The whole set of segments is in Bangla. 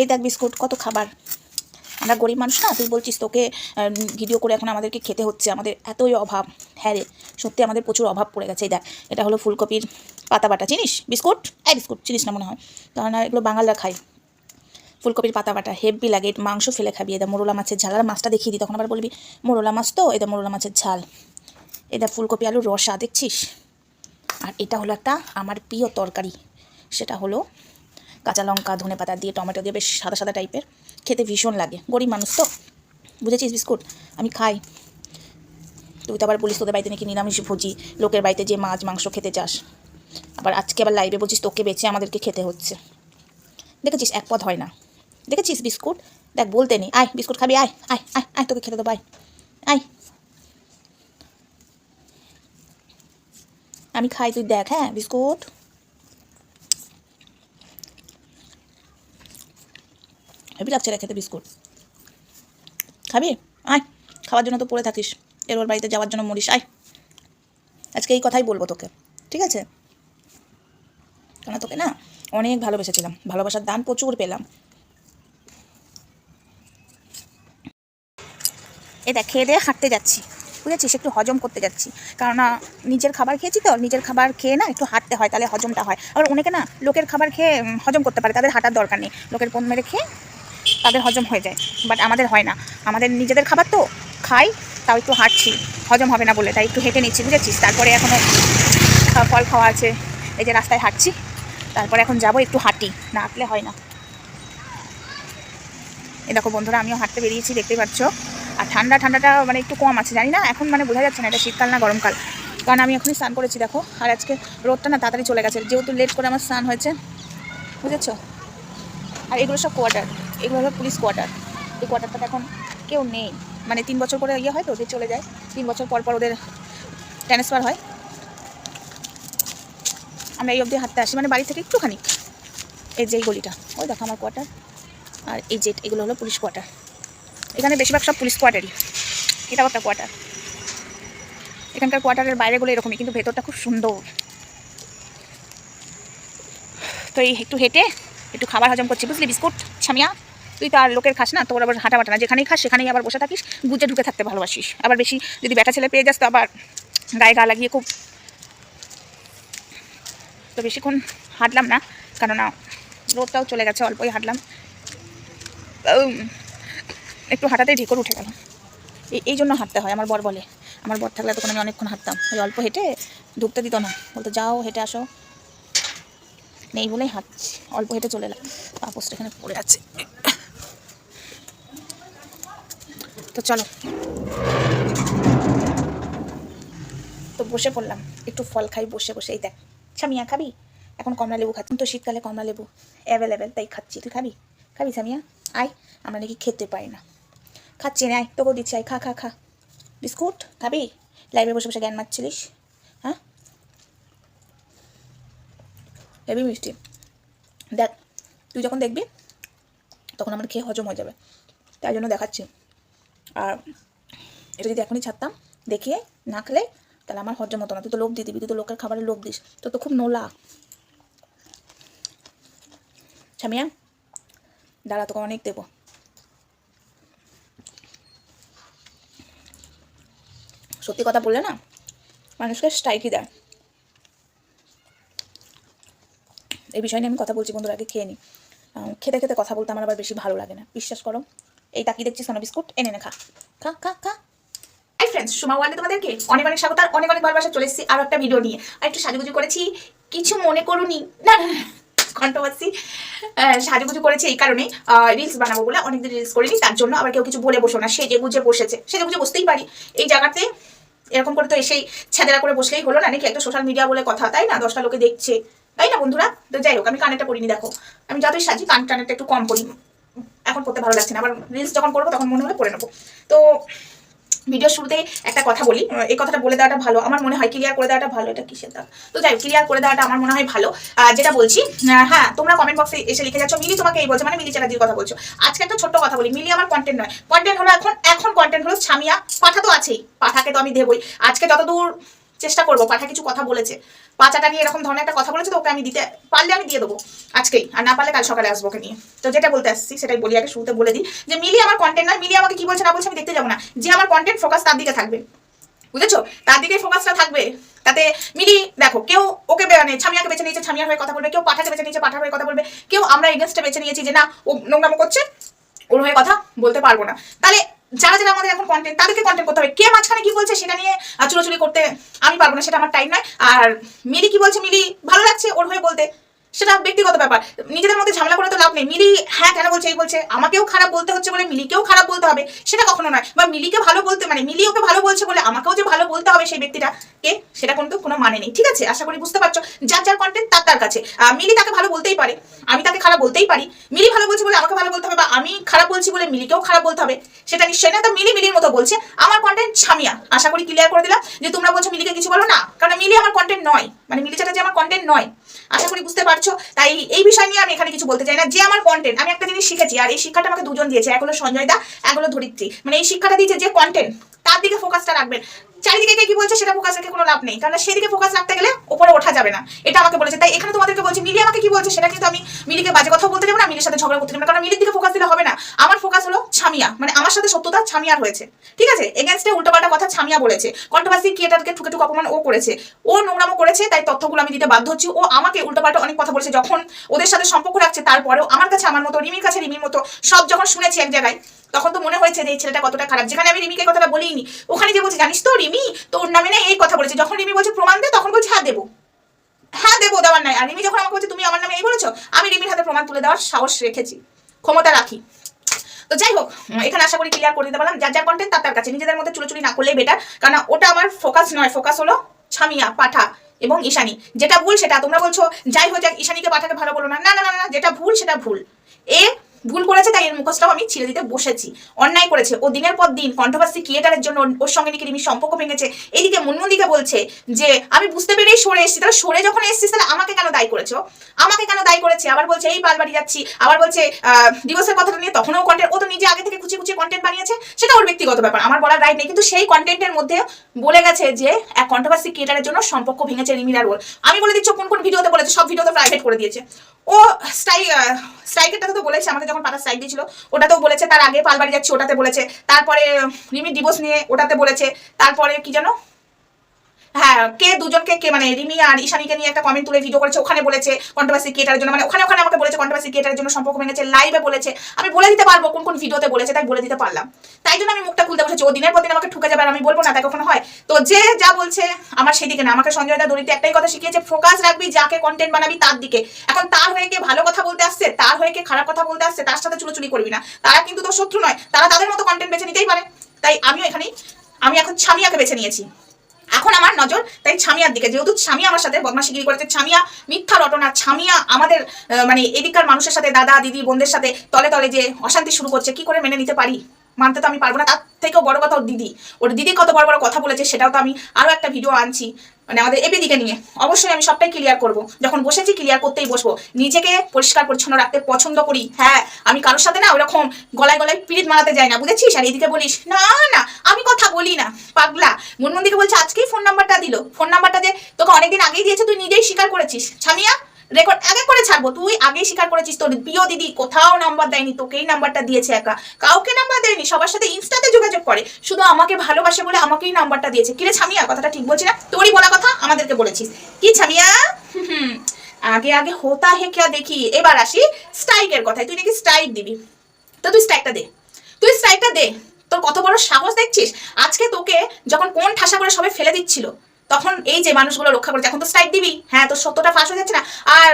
এই দেখ বিস্কুট, কত খাবার। আমরা গরিব মানুষ না, তুই বলছিস তোকে ভিডিও করে এখন আমাদেরকে খেতে হচ্ছে, আমাদের এতই অভাব। হ্যাঁ রে, সত্যি আমাদের প্রচুর অভাব পড়ে গেছে, এই দেখ। এটা হলো ফুলকপির পাতা বাটা, চিনিস? বিস্কুট? এই বিস্কুট, চিনিস না মনে হয়। কারণ এগুলো বাঙালরা খায় ফুলকপির পাতা বাটা, হেভি লাগে মাংস ফেলে খাবি। এটা মোরলা মাছের ঝাল, আর মাছটা দেখিয়ে দিই, তখন আবার বলবি, মোরলা মাছ তো? এটা মোরলা মাছের ঝাল। এটা ফুলকপি আলু রসা, দেখছিস? আর এটা হলো একটা আমার প্রিয় তরকারি। সেটা হলো কাঁচা লঙ্কা, ধনে পাতা দিয়ে, টমেটো দিয়ে বেশ সাদা সাদা টাইপের। খেতে ভীষণ লাগে। গরিব মানুষ তো? বুঝেছিস বিস্কুট? আমি খাই। তুই তো আবার বলিস তোদের বাড়িতে নাকি নিরামিষ ভোজি। লোকের বাড়িতে যে মাছ, মাংস খেতে চাস আবার আজকে আবার লাইভে বলছিস তোকে বেঁচে আমাদেরকে খেতে হচ্ছে। দেখেছিস, এক পদ হয় না। দেখেছিস বিস্কুট? দেখ, বলতে নেই। আয়, বিস্কুট খাবি, আয় আয় আয় আয়, তোকে খেতে দেবো, আয় আয়। আমি খাই, তুই দেখ হ্যাঁ বিস্কুট? হেবি লাগছে রে খেতে বিস্কুট। খাবি? আয়, খাওয়ার জন্য তো পড়ে থাকিস। এর ওর বাড়িতে যাওয়ার জন্য মরিস, আয়। আজকে এই কথাই বলব তোকে, ঠিক আছে? কেন তোকে না অনেক ভালোবেসেছিলাম, ভালোবাসার দান প্রচুর পেলাম। এ দেখ, খেয়ে দিয়ে হাঁটতে যাচ্ছি, বুঝেছিস? একটু হজম করতে যাচ্ছি। কারণ নিজের খাবার খেয়েছি তো, নিজের খাবার খেয়ে না একটু হাঁটতে হয়, তাহলে হজমটা হয়। আবার অনেকে না লোকের খাবার খেয়ে হজম করতে পারে, তাদের হাঁটার দরকার নেই। লোকের পণ মেরে খেয়ে তাদের হজম হয়ে যায়। বাট আমাদের হয় না। আমাদের নিজেদের খাবার তো খাই, তাও একটু হাঁটছি। হজম হবে না বলে, তাই একটু হেঁটে নিচ্ছি, বুঝেছিস? তারপরে এখনও ফল খাওয়া আছে। এই যে রাস্তায় হাঁটছি, তারপরে এখন যাব একটু হাঁটি, না হাঁটলে হয় না। এই দেখো বন্ধুরা, আমিও হাঁটতে বেরিয়েছি দেখতে পাচ্ছ। আর ঠান্ডা, ঠান্ডাটা মানে একটু কম আছে, জানি না? এখন মানে বোঝা যাচ্ছে না, এটা শীতকাল না গরমকাল। কারণ আমি এখনই স্নান করেছি, দেখো। আর আজকে রোদটা না তাড়াতাড়ি চলে গেছে, যেহেতু লেট করে আমার স্নান হয়েছে, বুঝেছ? আর এগুলো সব কোয়ার্টার এগুলো হলো পুলিশ কোয়ার্টার। এই কোয়ার্টারটাতে এখন কেউ নেই। মানে তিন বছর করে ইয়ে হয় তো, ওদের চলে যায়। তিন বছর পর পর ওদের ট্রান্সফার হয়। আমরা এই অবধি হাঁটতে আসি। মানে বাড়ি থেকে একটুখানি। এই যে এই গলিটা। ওই দেখো আমার কোয়ার্টার। আর এই জেট এগুলো হলো পুলিশ কোয়ার্টার। এখানে বেশিরভাগ সব পুলিশ কোয়ার্টারই। এটাও একটা কোয়ার্টার। এখানকার কোয়ার্টারের বাইরেগুলো এরকমই, কিন্তু ভেতরটা খুব সুন্দর। তো এই একটু হেঁটে একটু খাবার হজম করছি। বুঝলি? বিস্কুট, ছামিয়া। তুই তো আর লোকের খাস না, তোর আবার হাঁটা বাটা না। যেখানেই খাস, সেখানেই আবার বসে থাকিস গুজে ঢুকে থাকতে ভালোবাসিস। আবার বেশি যদি ব্যাটা ছেলে পেয়ে যাস, তো আবার গায়ে গা লাগিয়ে খুব তো বেশিক্ষণ হাঁটলাম না, কেননা রোদটাও চলে গেছে, অল্পই হাঁটলাম। একটু হাঁটাতেই ঢেকর উঠে গেল। এই এই জন্য হাঁটতে হয়, আমার বর বলে। আমার বর থাকলে তখন আমি অনেকক্ষণ হাঁটতাম। ওই অল্প হেঁটে ঢুকতে দিত না। বলতো, যাও, হেঁটে আসো। নেই বলেই হাঁটছি অল্প হেঁটে চলে এলাম। পাপোসটা এখানে পড়ে আছে। তো চলো। তো বসে পড়লাম। একটু ফল খাই, বসে বসে। এই দেখ, সামিয়া, খাবি? এখন কমলা লেবু খাচ্ছি। তো শীতকালে কমলা লেবু অ্যাভেলেবেল তাই খাচ্ছি। তুই খাবি? খাবি সামিয়া? আয়, আমরা নাকি খেতে পারি না। খাচ্ছি না, আয়, তোকেও দিচ্ছি, আয়, খা খা খা। বিস্কুট, খাবি? লাইভে বসে বসে জ্ঞান মারছিলিস? হ্যাঁ? হেবি মিষ্টি। দেখ, তুই যখন দেখবি, তখন আমার খেয়ে হজম হয়ে যাবে। তাই জন্য দেখাচ্ছি। আর এটা যদি এখনই ছাড়তাম, দেখিয়ে না খেলে, তাহলে আমার হজম হতো না। তুই তো লোভ দিয়ে দিবি তুই তো লোকের খাবারে লোভ দিস তো তো খুব নোলা। ছামিয়া দাঁড়া, তোকে অনেক দেবো। সত্যি কথা বললে না, মানুষকে স্ট্রাইকই দেয়। এই বিষয় নিয়ে আমি কথা বলছি বন্ধুরা, আগে খেয়ে নিই খেতে খেতে কথা বলতে আমার আবার বেশি ভালো লাগে না। বিশ্বাস করো এই তাকিয়ে দেখছি সোনা বিস্কুট? এনে নে খা। খা খা খা। ফ্রেন্ডস সুমা ওয়ার্ল্ডে তোমাদেরকে অনেক অনেক স্বাগত, আর অনেক অনেক ভালোবাসা চলে এসেছি আরও একটা ভিডিও নিয়ে। আর একটু সাজুগুজু করেছি, কিছু মনে করুনি। না না কন্ট্রোভার্সি সাজুগুজু করেছি এই কারণে রিলস বানাবো বলে অনেকদিন রিলস করিনি, তার জন্য আবার কেউ কিছু বলে বসো না, সেজে গুজে বসেছে। সেজে গুজে বসতেই পারি। এই জায়গাতে এরকম করে তো এসেই ছেদেরা করে বসলেই হলো না, নাকি একটা সোশ্যাল মিডিয়া বলে কথা, তাই না? দশটা লোকে দেখছে। তাই না বন্ধুরা? তো যাই হোক, আমি কানেরটা করিনি দেখো। আমি যতই সাজি, কান টানেরটা একটু কম করি। এখন করতে ভালো লাগছে না। আবার রিলস যখন করব তখন মনে হলে পড়ে নেব। তো ভিডিও শুরুতে একটা কথা বলি। এই কথাটা বলে দেওয়াটা ভালো। আমার মনে হয় ক্লিয়ার করে দেওয়াটা ভালো। এটা কিসের দাগ? তো যাই ক্লিয়ার করে দেওয়াটা আমার মনে হয় ভালো। যেটা বলছি হ্যাঁ তোমরা কমেন্ট বক্সে এসে লিখে যাচ্ছ। মিলি তোমাকে এই বলছে মানে মিলি চ্যাটার্জির কথা বলছো। আজকে একটা ছোট্ট কথা বলি। মিলি আমার কন্টেন্ট নয়। কন্টেন্ট হলো এখন এখন কন্টেন্ট হলো ছামিয়া। পাঠা তো আছেই। পাঠাকে তো আমি দেবই। আজকে যতদূর চেষ্টা করব, পাঠা কিছু কথা বলেছে। পাচাটা নিয়ে এরকম ধরনের একটা কথা বলেছে তো ওকে আমি দিতে, পারলে আমি দিয়ে দেবো আজকেই। আর না পারলে কাল সকালে আসব ওকে নিয়ে। তো যেটা বলতে আসছি, সেটাই বলি, আগে শুরুতে বলে দিই। যে মিলি আমার কন্টেন্ট নয়, মিলি আমাকে কি বলছে না বলছে আমি দেখতে যাব না। যে আমার কন্টেন্ট ফোকাস তার দিকে থাকবে। বুঝেছ? তার দিকে ফোকাসটা থাকবে। তাতে মিলি, দেখো, কেউ ওকে মানে ছামিয়াকে বেছে নিয়েছে, ছামিয়ার হয়ে কথা বলবে, কেউ পাঠাকে বেছে নিয়েছে, পাঠার হয়ে কথা বলবে, কেউ আমরা এগেনস্টে বেছে নিয়েছি যে না, ও নোংরামো করছে, ওর হয়ে কথা বলতে পারব না। তাহলে যারা যারা আমাদের এখন কন্টেন্ট তাদেরকে কন্টেন্ট করতে হবে। কে মাঝখানে কি বলছে সেটা নিয়ে চুলোচুলি করতে আমি পারব না, সেটা আমার টাইম নয়। আর মিলি কি বলছে? মিলি ভালো লাগছে ওর হয়ে বলতে। সেটা ব্যক্তিগত ব্যাপার। নিজেদের মধ্যে ঝামেলা করে তো লাভ নেই। মিলি হ্যাঁ কেন বলছে এই বলছে? আমাকেও খারাপ বলতে হচ্ছে বলে মিলিকেও খারাপ বলতে হবে। সেটা কখনো নয়। বা মিলিকে ভালো বলতে মানে মিলি ওকে ভালো বলছে বলে আমাকেও যে ভালো বলতে হবে সেই ব্যক্তিটা কে? সেটা কিন্তু কোনো মানে নেই। ঠিক আছে? আশা করি বুঝতে পারছ। যার যার কন্টেন্ট তার তার কাছে। মিলি তাকে ভালো বলতেই পারে। আমি তাকে খারাপ বলতেই পারি। মিলি ভালো বলছে বলে আমাকে ভালো বলতে হবে বা আমি খারাপ বলছি বলে মিলিকেও খারাপ বলতে হবে, সেটা নিশ্চয়ই না। তো মিলি মিলির মতো বলছে। আমার কন্টেন্ট ছামিয়া। আশা করি ক্লিয়ার করে দিলাম যে তোমরা বলছো মিলিকে কিছু বলো না। কারণ মিলি আমার কন্টেন্ট নয়। মানে মিলি চাটা যে আমার কন্টেন্ট নয়। আশা করি বুঝতে পারছ? তাই এই বিষয় নিয়ে আমি এখানে কিছু বলতে চাই না। যে আমার কন্টেন্ট আমি একটা জিনিস শিখেছি, আর এই শিক্ষাটা আমাকে দুজন দিয়েছে, এক হলো সঞ্জয় দা, এক হলো ধরিত্রী। মানে এই শিক্ষাটা দিয়েছে যে কন্টেন্ট তার দিকে ফোকাসটা রাখবেন। চারিদিকে কে বলছে সেটা ফোকাস রেখে কোনো লাভ নেই। কারণ সেদিকে ফোকাস রাখতে গেলে উপরে ওঠা যাবে না। এটা আমাকে বলেছে। তাই এখানে তোমাদেরকে বলছি, মিলি আমাকে কি বলছে সেটা কিন্তু আমি মিলিকে বাজে কথা বলতে যাব না, মিলির সাথে ঝগড়া করতে যাব না। কারণ মিলির দিকে ফোকাস দিলে হবে না। আমার ফোকাস হলো ছামিয়া। মানে আমার সাথে সত্যতা ছামিয়ার হয়েছে। ঠিক আছে? এগেনস্টে উল্টোপাল্টা কথা ছামিয়া বলেছে। কন্ট্রোভার্সি ক্রিয়েটারকে ঠুকে ঠুকে অপমান ও করেছে। ও নোংরামো করেছে, তাই তথ্যগুলো আমি দিতে বাধ্য হচ্ছি। ও আমাকে উল্টোপাল্টা অনেক কথা বলেছে। যখন ওদের সাথে সম্পর্ক রাখছে, তারপরেও আমার কাছে আমার মতো, রিমির কাছে রিমির মতো, সব যখন শুনেছি এক জায়গায় তখন তো মনে হয়েছে যে এই ছেলেটা কতটা খারাপ। যেখানে আমি রিমিকে কথাটা বলিনি, ওখানে যে বলছে, জানিস তো রিমি, তোর নামে না এই কথা বলেছে। যখন রিমি বলছে, প্রমাণ দে, তখন বলছে হ্যাঁ দেবো। হ্যাঁ দেবো, দেওয়ার নাই। আর রিমি যখন আমাকে বলছে, তুমি আমার নামে এই বলেছ? আমি রিমির হাতে প্রমাণ তুলে দেওয়ার সাহস রেখেছি। ক্ষমতা রাখি। তো যাই হোক এখানে আশা করি ক্লিয়ার করে দিতে পারলাম। যার যার কন্টেন্ট তার তার কাছে। নিজেদের মধ্যে চুলোচুলি না করলেই বেটার কারণ ওটা আমার ফোকাস নয়। ফোকাস হলো ছামিয়া, পাঠা এবং ঈশানী। যেটা ভুল সেটা তোমরা বলছো। যাই হোক, যাক, ঈশানীকে পাঠাকে ভালো বলো না না না না, যেটা ভুল সেটা ভুল। এ ভুল করেছে, তাই এর মুখোশটাও আমি ছিঁড়ে দিতে বসেছি। অন্যায় করেছে। ও দিনের পর দিন কন্ট্রোভার্সি ক্রিয়েটারের জন্য ওর সঙ্গে নাকি রিমি সম্পর্ক ভেঙেছে। এইদিকে মুনমুন্দিকে বলছে যে, আমি বুঝতে পেরেই সরে এসেছি। তাহলে সরে যখন এসেছিস, তাহলে আমাকে কেন দায়ী করেছ? আমাকে কেন দায়ী করেছে? আবার বলছে, এই পালবাড়ি যাচ্ছি। আবার বলছে ডিভোর্সের কথাটা নিয়ে তখনও কন্টেন্ট ও তো নিজে আগে থেকে কুচি কুচি কন্টেন্ট বানিয়েছে। সেটা ওর ব্যক্তিগত ব্যাপার, আমার বলার রাইট নেই। কিন্তু সেই কন্টেন্টের মধ্যে বলে গেছে যে, এক কন্ট্রোভার্সি ক্রিয়েটারের জন্য সম্পর্ক ভেঙেছে রিমিরার ওর। আমি বলে দিচ্ছি কোন কোন ভিডিওতে বলেছে, সব ভিডিওতে প্রাইভেট করে দিয়েছে। ও, স্ট্রাইক স্ট্রাইকেরটা তো বলেছে, আমাকে যখন পাতা স্ট্রাইক দিয়েছিল, ওটাতেও বলেছে, তার আগে পালবাড়ি যাচ্ছে, ওটাতে বলেছে। তারপরে রিমি ডিভোর্স নিয়ে ওটাতে বলেছে, তারপরে কি জানো হ্যাঁ কে দুজনকে কে মানে রিমি আর ঈশানীকে নিয়ে একটা কমেন্ট তুলে ভিডিও করেছে, ওখানে বলেছে কন্ট্রোভার্সি ক্রিয়েটারের জন্য। মানে ওখানে ওখানে আমাকে বলেছে কন্ট্রোভার্সি ক্রিয়েটারের জন্য সম্পর্ক ভেঙেছে লাইভে বলেছে। আমি বলে দিতে পারব কোন কোন ভিডিওতে বলেছে, তাই বলে দিতে পারলাম। তাই জন্য আমি মুখটা খুলতে বসেছি। ও দিনের পর দিন আমাকে ঠুকে যাবে আর আমি বলব না, তাই কখনো হয়। তো যে যা বলছে, আমার সেদিকে না, আমাকে সঞ্জয় দা দড়িতে একটাই কথা শিখিয়েছে ফোকাস রাখবি যাকে কন্টেন্ট বানাবি তার দিকে। এখন তার হয়ে কে ভালো কথা বলতে আসছে, তার হয়ে কে খারাপ কথা বলতে আসছে, তার সাথে চুলোচুলি করবি না। তারা কিন্তু তোর শত্রু নয়, তারা তাদের মতো কন্টেন্ট বেছে নিতেই পারে। তাই আমিও এখানেই, আমি এখন ছামিয়াকে বেছে নিয়েছি। এখন আমার নজর, তাই ছামিয়ার দিকে। যেহেতু ছামিয়া আমার সাথে বদমাশিগিরি করেছে, ছামিয়া মিথ্যা রটনা, ছামিয়া আমাদের মানে এদিককার মানুষের সাথে, দাদা, দিদি, বোনদের সাথে তলে তলে যে অশান্তি শুরু করছে, কি করে মেনে নিতে পারি? মানতে তো আমি পারব না। তার থেকেও বড় কথা ওর দিদি। ওর দিদি কত বড় বড় কথা বলেছে, সেটাও তো আমি আরও একটা ভিডিও আনছি মানে আমাদের এপি দিকে নিয়ে। অবশ্যই আমি সবটাই ক্লিয়ার করব। যখন বসেছি ক্লিয়ার করতেই বসবো। নিজেকে পরিষ্কার, পরিচ্ছন্ন রাখতে পছন্দ করি। হ্যাঁ আমি কারোর সাথে না ওরকম গলায় গলায় পিড়িত মারাতে যাই না, বুঝেছিস? আর এদিকে বলিস, না না, আমি কথা বলি না, পাগলা। মনমন্দিকে বলছে, আজকেই ফোন নাম্বারটা দিল। ফোন নাম্বারটা যে তোকে অনেকদিন আগেই দিয়েছে, তুই নিজেই স্বীকার করেছিস। ছামিয়া রেকর্ড আগে করে ছাড়বো। তুই আগেই স্বীকার করেছিস তোর প্রিয় দিদি কোথাও নাম্বার দেয়নি তোকেই নাম্বারটা দিয়েছে একা। কাউকে নাম্বার দেয়নি সবার সাথে ইনস্টাতে যোগাযোগ করে। শুধু আমাকে ভালোবাসে বলে আমাকেই নাম্বারটা দিয়েছে। কিরে ছামিয়া কথাটা ঠিক বলছি না? তোরই বলা কথা আমাদেরকে বলেছিস। কি ছামিয়া? হুম, আগে আগে হোতা হে क्या দেখি। এবার আসি স্ট্রাইকের কথায়। তুই নাকি স্ট্রাইক দিবি। তো তুই স্ট্রাইকটা দে। তুই স্ট্রাইকটা দে। তোর কত বড় সাহস দেখছিস? আজকে তোকে যখন কোন ঠাসা করে সবাই ফেলে দিচ্ছিল তখন এই যে মানুষগুলো রক্ষা করেছে, এখন তো স্ট্রাইক দিবি। হ্যাঁ তোর সত্যটা ফাঁস হয়ে যাচ্ছে না। আর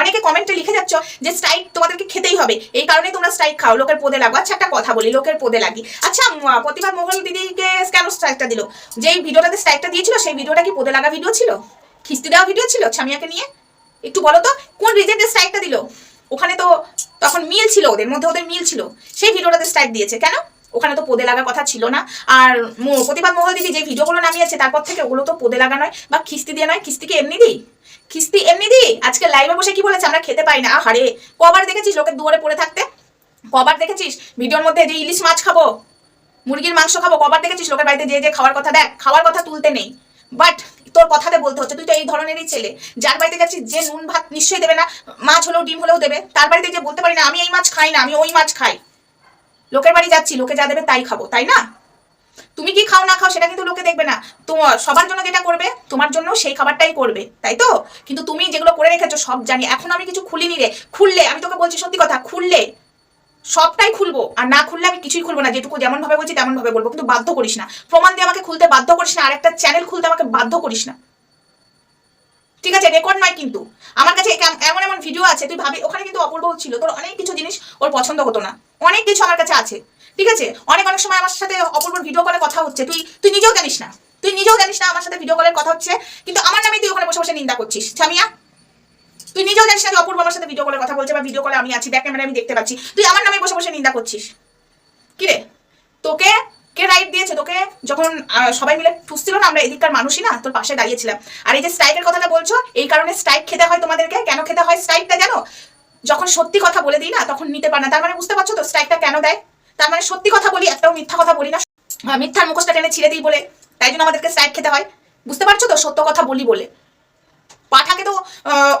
অনেকে কমেন্টে লিখে যাচ্ছ যে স্ট্রাইক তোমাদেরকে খেতেই হবে। এই কারণেই তোমরা স্ট্রাইক খাও। লোকের পদে লাগো। আচ্ছা একটা কথা বলি, লোকের পদে লাগি। আচ্ছা প্রতিভা মোহন দিদিকে কেন স্ট্রাইকটা দিল? যেই ভিডিওটাতে স্ট্রাইকটা দিয়েছিল, সেই ভিডিওটা কি পদে লাগা ভিডিও ছিল? খিস্তি দেওয়া ভিডিও ছিল ছামিয়াকে নিয়ে? একটু বলো তো, কোন রিজেন্টে স্ট্রাইকটা দিল? ওখানে তো তখন মিল ছিল ওদের, মধ্যে ওদের মিল ছিল। সেই ভিডিওটাতে স্ট্রাইক দিয়েছে। কেন? ওখানে তো পদে লাগার কথা ছিল না। আর প্রতিবাদ মহল দিদি যে ভিডিওগুলো নামিয়েছে, তারপর থেকে ওগুলো তো পদে লাগা নয়, বা খিস্তি দিয়ে নয়। খিস্তিকে এমনি দিই? খিস্তি এমনি দিই? আজকে লাইভে বসে কি বলেছে আমরা খেতে পাই না। আহারে, কবার দেখেছিস লোকের দুয়ারে পড়ে থাকতে? কবার দেখেছিস? ভিডিওর মধ্যে যে ইলিশ মাছ খাব, মুরগির মাংস খাব, কবার দেখেছিস লোকের বাড়িতে যে যে খাওয়ার কথা? দেখ, খাওয়ার কথা তুলতে নেই। বাট তোর কথাতে বলতে হচ্ছে, তুই তো এই ধরনেরই ছেলে। যার বাড়িতে যাচ্ছিস যে নুন ভাত নিশ্চয়ই দেবে না, মাছ হলেও, ডিম হলেও দেবে। তার বাড়িতে যে বলতে পারি না, আমি এই মাছ খাই না, আমি ওই মাছ খাই। লোকের বাড়ি যাচ্ছি, লোকে যা দেবে তাই খাব, তাই না? তুমি কি খাও, না খাও, সেটা কিন্তু লোকে দেখবে না। তোমার সবার জন্য যেটা করবে, তোমার জন্য সেই খাবারটাই করবে, তাই তো? কিন্তু তুমি যেগুলো করে রেখেছো, সব জানি। এখন আমি কিছু খুলিনি রে। খুললে, আমি তোকে বলছি সত্যি কথা, খুললে। সবটাই খুলবো, আর না খুললে আমি কিছুই খুলবো না। যেটুকু যেমন ভাবে বলছি তেমন ভাবে বলব, কিন্তু বাধ্য করিস না। প্রমাণ দিয়ে আমাকে খুলতে বাধ্য করিস না, আর একটা চ্যানেল খুলতে আমাকে বাধ্য করিস না। ঠিক আছে রেকর্ড নয় কিন্তু। আমার কাছে এমন এমন ভিডিও আছে, তুই ভাবি ওখানে কিন্তু অপূর্ব ছিল, তোর অনেক কিছু জিনিস ওর পছন্দ হতো না। অনেক কিছু আমার কাছে আছে, ঠিক আছে? অনেক অনেক সময় আমার সাথে অপূর্ব ভিডিও কলে কথা হচ্ছে, তুই তুই নিজেও জানিস না। তুই নিজেও জানিস না আমার সাথে ভিডিও কলের কথা হচ্ছে, কিন্তু আমার নামে তুই ওখানে বসে বসে নিন্দা করছিস। ছামিয়া, তুই নিজেও জানিস না যে অপূর্ব আমার সাথে ভিডিও কলে কথা বলছে বা ভিডিও কলে আমি আছি ব্যাক ক্যামেরা আমি দেখতে পাচ্ছি। তুই আমার নামে বসে বসে নিন্দা করছিস। কি রে? তোকে কে রাইট দিয়েছে? তোকে যখন সবাই মিলে ঠুসছিল না, আমরা এদিককার মানুষই না, তোর পাশে দাঁড়িয়েছিলাম। আর এই যে স্ট্রাইকের কথাটা বলছো, এই কারণে স্ট্রাইক খেতে হয় তোমাদেরকে? কেন খেতে হয় স্ট্রাইকটা জানো? যখন সত্যি কথা বলে দিই না, তখন নিতে পারে না। তার মানে বুঝতে পারছ তো স্ট্রাইকটা কেন দেয়? তার মানে সত্যি কথা বলি, একটাও মিথ্যা কথা বলি না। মিথ্যার মুখোশটা টেনে ছিঁড়ে দিই বলে, তাই জন্য আমাদেরকে স্ট্রাইক খেতে হয়। বুঝতে পারছ তো সত্য কথা বলি বলে? পাঠাকে তো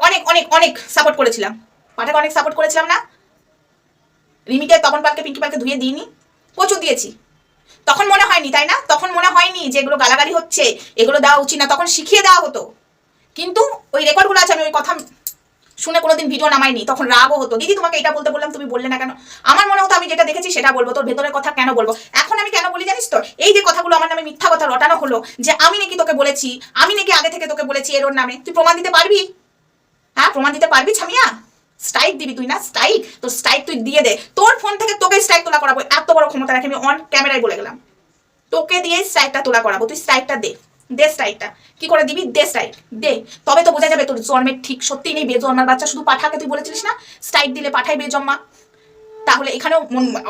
অনেক অনেক অনেক সাপোর্ট করেছিলাম। পাঠাকে অনেক সাপোর্ট করেছিলাম না? রিমিকে, তপন পালকে, পিঙ্কি পালকে ধুয়ে দিইনি? প্রচুর দিয়েছি। তখন মনে হয়নি, তাই না? তখন মনে হয়নি যে এগুলো গালাগালি হচ্ছে, এগুলো দেওয়া উচিত না, তখন শিখিয়ে দেওয়া হতো। কিন্তু ওই রেকর্ডগুলো আছে, আমি ওই কথা শুনে কোনোদিন ভিডিও নামাইনি, তখন রাগও হতো। দিদি, তোমাকে এটা বলতে বললাম, তুমি বললে না কেন? আমার মনে হতো আমি যেটা দেখেছি সেটা বলব, তোর ভেতরের কথা কেন বলব? এখন আমি কেন বলি জানিস তো? এই যে কথাগুলো আমার নামে মিথ্যা কথা রটানো হলো, যে আমি নাকি তোকে বলেছি, আমি নাকি আগে থেকে তোকে বলেছি এর নামে, তুই প্রমাণ দিতে পারবি? হ্যাঁ প্রমাণ দিতে পারবি, ছামিয়া? স্ট্রাইক দিবি তুই না? স্ট্রাইক তো স্ট্রাইক তুই দিয়ে দে। তোর ফোন থেকে তোকে স্ট্রাইক তোলা করাবো। এত বড় ক্ষমতা রাখি, আমি অন ক্যামেরায় বলে গেলাম। তোকে দিয়ে স্ট্রাইকটা তোলা করাবো। তুই স্ট্রাইকটা দে। দে স্ট্রাইকটা কি করে দিবি? দে স্ট্রাইক দে। তবে তো বোঝা যাবে তোর জন্মের ঠিক সত্যি নেই। বেজন্মার বাচ্চা শুধু পাঠাকে তুই বলেছিলিস না? স্ট্রাইক দিলে পাঠাই বেজন্মা। তাহলে এখানেও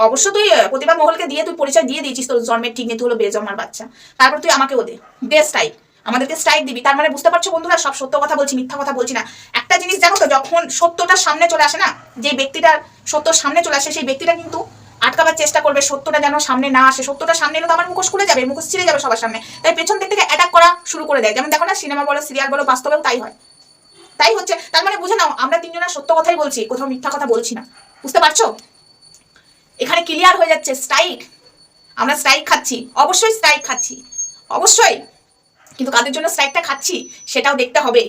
অবশ্য তুই প্রতিভা মহলকে দিয়ে তুই পরিচয় দিয়ে দিয়েছিস তোর জন্মের ঠিক নেই। তুই হলো বেজন্মার বাচ্চা। তারপর তুই আমাকেও দে। দে স্ট্রাইক আমাদেরকে স্ট্রাইক দিবি। তার মানে বুঝতে পারছ বন্ধুরা, সব সত্য কথা বলছি, মিথ্যা কথা বলছি না। একটা জিনিস জানো তো, যখন সত্যটা সামনে চলে আসে না, যে ব্যক্তিটার সত্য সামনে চলে আসে, সেই ব্যক্তিটা কিন্তু আটকাবার চেষ্টা করবে সত্যটা যেন সামনে না আসে। সত্যটা সামনে এলে তো আমার মুখোশ খুলে যাবে, মুখোশ ছিঁড়ে যাবে সবার সামনে। তাই পেছন দিক থেকে অ্যাটাক করা শুরু করে দেয়। যেমন দেখো না সিনেমা বলো সিরিয়াল বলো, বাস্তবেও তাই হয়। তাই হচ্ছে, তার মানে বুঝে নাও, আমরা তিনজনের সত্য কথাই বলছি, কোথাও মিথ্যা কথা বলছি না। বুঝতে পারছ? এখানে ক্লিয়ার হয়ে যাচ্ছে স্ট্রাইক আমরা স্ট্রাইক খাচ্ছি, অবশ্যই স্ট্রাইক খাচ্ছি। অবশ্যই। কিন্তু কাদের জন্য স্ট্রাইকটা খাচ্ছি সেটাও দেখতে হবে,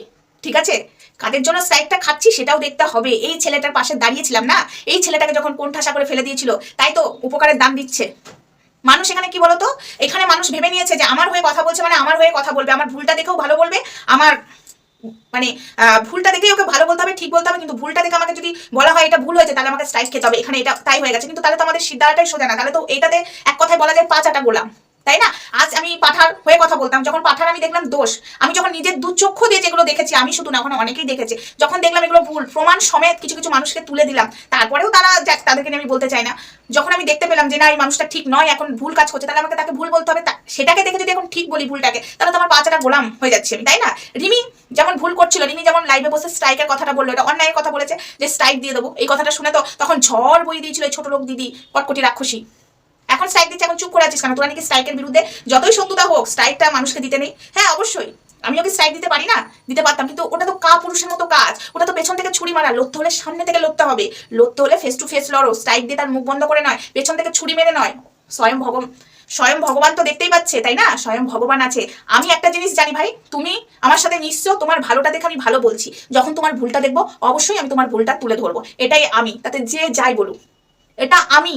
ঠিক আছে? কাদের জন্য স্ট্রাইকটা খাচ্ছি সেটাও দেখতে হবে। এই ছেলেটার পাশে দাঁড়িয়েছিলাম না? এই ছেলেটাকে যখন কোন ঠাসা করে ফেলে দিয়েছিল, তাই তো উপকারের দাম দিচ্ছে। মানুষ এখানে কি বলতো? এখানে মানুষ ভেবে নিয়েছে যে আমার হয়ে কথা বলছে মানে আমার হয়ে কথা বলবে। আমার ভুলটা দেখেও ভালো বলবে। আমার মানে ভুলটা দেখেই ওকে ভালো বলতে হবে, ঠিক বলতে হবে, কিন্তু ভুলটা দেখে আমাকে যদি বলা হয় এটা ভুল হয়েছে, তাহলে আমাকে স্ট্রাইক খেতে হবে। এখানে এটা তাই হয়ে গেছে। কিন্তু তাহলে তো আমাদের সিদ্ধারাটাই সোজা না। তাহলে তো এটাতে এক কথায় বলা যায় পাঁচ আটা গোলাম। তাই না? আজ আমি পাঠার হয়ে কথা বলতাম, যখন পাঠার আমি দেখলাম দোষ। আমি যখন নিজের দু চক্ষু দিয়ে যেগুলো দেখেছি, আমি শুধু না ওখানে অনেকেই দেখেছে। যখন দেখলাম এগুলো ভুল, প্রমাণ সমেত কিছু কিছু মানুষকে তুলে দিলাম, তারপরেও তারা তাদেরকে আমি বলতে চাই না। যখন আমি দেখতে পেলাম যে, না, এই মানুষটা ঠিক নয়, এখন ভুল কাজ করছে, তাহলে আমাকে তাকে ভুল বলতে হবে। সেটাকে দেখে যদি এখন ঠিক বলি ভুলটাকে, তাহলে তো আমার পাঁচাটা গোলাম হয়ে যাচ্ছে আমি, তাই না? রিমি যেমন ভুল করছিল, রিমি যেমন লাইভে বসে স্ট্রাইকের কথাটা বলল, এটা অন্যায়ের কথা বলেছে যে স্ট্রাইক দিয়ে দেবো। এই কথাটা শুনে তো তখন ঝড় বই দিয়েছিল ছোট লোক দিদি, কটকটি রাক্ষসী। এখন স্ট্রাইক দিচ্ছে, এখন চুপ করে আছিস কেন? তোরা নাকি স্ট্রাইকের বিরুদ্ধে যতই শত্রুতা হোক স্ট্রাইকটা মানুষকে দিতে নেই। হ্যাঁ অবশ্যই। আমি ওকে স্ট্রাইক দিতে পারি না? দিতে পারতাম, কিন্তু ওটা তো কা পুরুষের মতো কাজ। ওটা তো পেছন থেকে ছুরি মারা। লড়তে হলে সামনে থেকে লড়তে হবে। লড়তে হলে ফেস টু ফেস লড়ো। স্ট্রাইক দিয়ে তার মুখ বন্ধ করে নয়। পেছন থেকে ছুরি মেরে নয়। স্বয়ং ভগবান স্বয়ং ভগবান তো দেখতেই পাচ্ছে, তাই না? স্বয়ং ভগবান আছে। আমি একটা জিনিস জানি ভাই, তুমি আমার সাথে নিশ্চয় তোমার ভালোটা দেখে আমি ভালো বলছি। যখন তোমার ভুলটা দেখব, অবশ্যই আমি তোমার ভুলটা তুলে ধরবো। এটাই আমি। তাতে যে যাই বলুক। এটা আমি।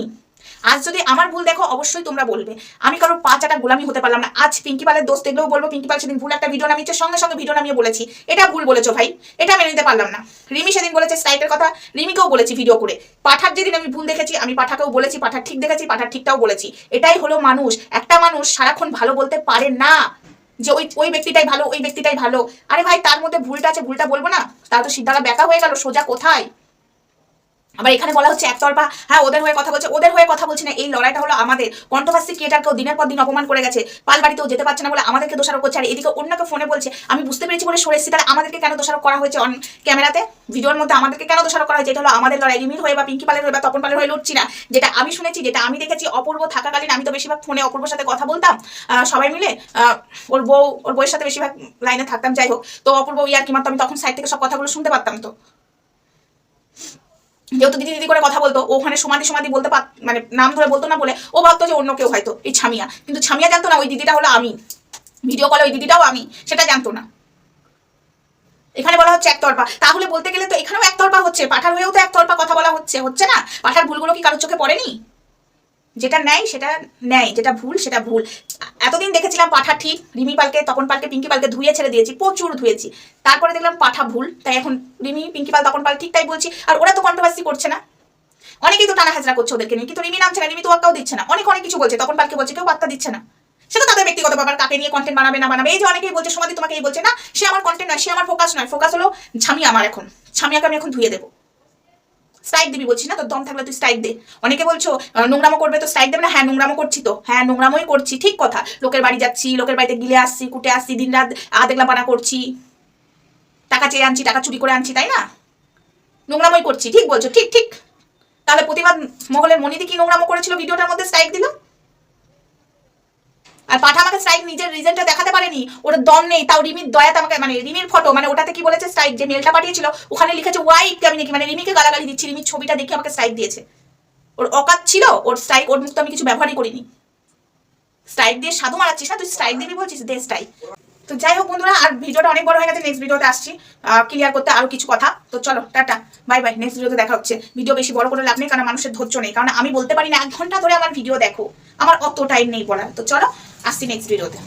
আজ যদি আমার ভুল দেখো, অবশ্যই তোমরা বলবে। আমি কারও পাঁচ একটা গোলামি হতে পারলাম না। আজ পিঙ্কি পালের দোষ দেখলেও বলব পিঙ্কি পাল সেদিন ভুল একটা ভিডিও নামিয়েছে, সঙ্গে সঙ্গে ভিডিও নামিয়ে বলেছি। এটা ভুল বলেছ ভাই, এটা মেনে নিতে পারলাম না। রিমি সেদিন বলেছে স্ট্রাইকের কথা, রিমিকেও বলেছি ভিডিও করে। পাঠার যেদিন আমি ভুল দেখেছি, আমি পাঠাকেও বলেছি, পাঠার ঠিক দেখেছি, পাঠার ঠিকটাও বলেছি। এটাই হলো মানুষ। একটা মানুষ সারাক্ষণ ভালো বলতে পারে না, যে ওই ওই ব্যক্তিটাই ভালো, ওই ব্যক্তিটাই ভালো। আরে ভাই, তার মধ্যে ভুলটা আছে, ভুলটা বলব না? তার তো সিদ্ধারা ব্যাকা হয়ে গেল, সোজা কোথায়? আবার এখানে বলা হচ্ছে একতরফা হ্যাঁ ওদের হয়ে কথা বলছে, ওদের হয়ে এই লড়াইটা হলো আমাদের। কন্ট্রোভার্সি ক্রিয়েটারকেও দিনের পর দিন অপমান করে গেছে। পাল বাড়িতেও যেতে পারছে না বলে আমাদেরকে দোষারোপ করছে। আর এদিকে অন্যকে ফোনে বলছে, আমি বুঝতে পেরেছি বলে সরে এসেছি, তাহলে আমাদেরকে কেন দোষারোপ করা হয়েছে অন ক্যামেরাতে ভিডিওর মধ্যে আমাদেরকে কেন দোষারোপ করা হয়েছে? এটা হলো আমাদের লড়াই। রিমির হয়ে বা পিঙ্কি পালের হয়ে বা তপন পালের হয়ে লড়ছি না। যেটা আমি শুনেছি, যেটা আমি দেখেছি, অপূর্ব থাকাকালীন আমি তো বেশিরভাগ ফোনে অপূর্বর সাথে কথা বলতাম। সবাই মিলে ওর বউ, ওর বউয়ের সাথে বেশিরভাগ লাইনে থাকতাম। যাই হোক, তো অপূর্ব ইয়ার কি মাত্র আমি তখন সাইড থেকে সব কথাগুলো শুনতে পারতাম তো। যেহেতু দিদি দিদি করে কথা বলতো ওখানে সমাধি সমাধি বলতে পার মানে নাম ধরে বলতো না বলে, ও ভাবতো যে অন্য কেউ হয়তো, এই ছামিয়া। কিন্তু ছামিয়া জানতো না, ওই দিদিটা হলো আমি ভিডিও কলে ওই দিদিটাও আমি সেটা জানতো না। এখানে বলা হচ্ছে একতরফা। তাহলে বলতে গেলে তো এখানেও একতরফা হচ্ছে, পাঠার হয়েও তো একতরফা কথা বলা হচ্ছে হচ্ছে না? পাঠার ভুলগুলো কি কারোর চোখে পড়েনি? যেটা নেয় সেটা নেয় যেটা ভুল, সেটা ভুল। এতদিন দেখেছিলাম পাঠা ঠিক, রিমি পালকে, তপন পালকে, পিঙ্কি পালকে ধুয়ে ছেড়ে দিয়েছি, প্রচুর ধুয়েছি। তারপরে দেখলাম পাঠা ভুল, তাই এখন রিমি, পিঙ্কি পাল, তপন পাল ঠিক তাই বলছি, আর ওরা তো কন্ট্রোভার্সি করছে না। অনেকেই তো টানা হাজরা করছে ওদেরকে নিয়ে, কিন্তু রিমি নামছে না রিমি তো ওয়াক্কাও দিচ্ছে না। অনেক অনেক কিছু বলছে, তপন পালকে বলছে, কেউ বার্তা দিচ্ছে না। সেটা তাদের ব্যক্তিগত ব্যাপার, কাকে নিয়ে কন্টেন্ট বানাবে না বানাবে, এই যে অনেকেই বলছে সমাধি তোমাকে এই বলছে, না, সে আমার কন্টেন্ট নয়, সে আমার ফোকাস নয় ফোকাস হলো ছামিয়া আমার এখন। ছামিয়াকে আমি এখন ধুয়ে দেবো। স্ট্রাইক দিবি বলছি না? তোর দম থাকলে তুই স্ট্রাইক দে। অনেকে বলছো নোংরামো করবে তো স্ট্রাইক দেবে না? হ্যাঁ নোংরামো করছি তো। হ্যাঁ নোংরামোই করছি, ঠিক কথা। লোকের বাড়ি যাচ্ছি, লোকের বাড়িতে গিলে আসছি, কুটে আসছি দিন রাত আধেকলা পানা করছি। টাকা চেয়ে আনছি, টাকা চুরি করে আনছি, তাই না? নোংরামোই করছি, ঠিক বলছো, ঠিক ঠিক। তাহলে প্রতিবাদ মহলের মনিদি কি নোংরামো করেছিল? ভিডিওটার মধ্যে স্ট্রাইক দিল? আর পাঠা আমাকে স্ট্রাইক নিজের রিজনটা দেখাতে পারেনি। ওর দম নেই, তাও রিমির দয়াতে আমাকে মানে রিমির ফটো মানে ওটাতে কি বলেছে? স্ট্রাইক যে মেলটা পাঠিয়েছিল, ওখানে লিখেছে ওয়াইট আমি নাকি মানে রিমিকে গালাগালি দিচ্ছি, রিমির ছবিটা দেখে আমাকে স্ট্রাইক দিয়েছে। ওর অকাত ছিল, ওর স্ট্রাইক ওর মুখ তো আমি কিছু ব্যবহারই করিনি। স্ট্রাইক দিয়ে সাধু মারাচ্ছিস না তুই স্ট্রাইক দিবি বলছিস? দে স্ট্রাইক তো যাই হোক বন্ধুরা, আর ভিডিওটা অনেক বড় হয়ে গেছে নেক্সট ভিডিওতে আসছি। ক্লিয়ার করতে আরও কিছু কথা। তো চলো, টাটা বাই বাই নেক্সট ভিডিওতে দেখা হচ্ছে। ভিডিও বেশি বড় করে লাভ নেই, কারণ মানুষের ধৈর্য নেই। কারণ আমি বলতে পারি না, এক ঘণ্টা ধরে আমার ভিডিও দেখো। আমার অত টাইম নেই পড়ার। তো চলো, আসছি নেক্সট ভিডিওতে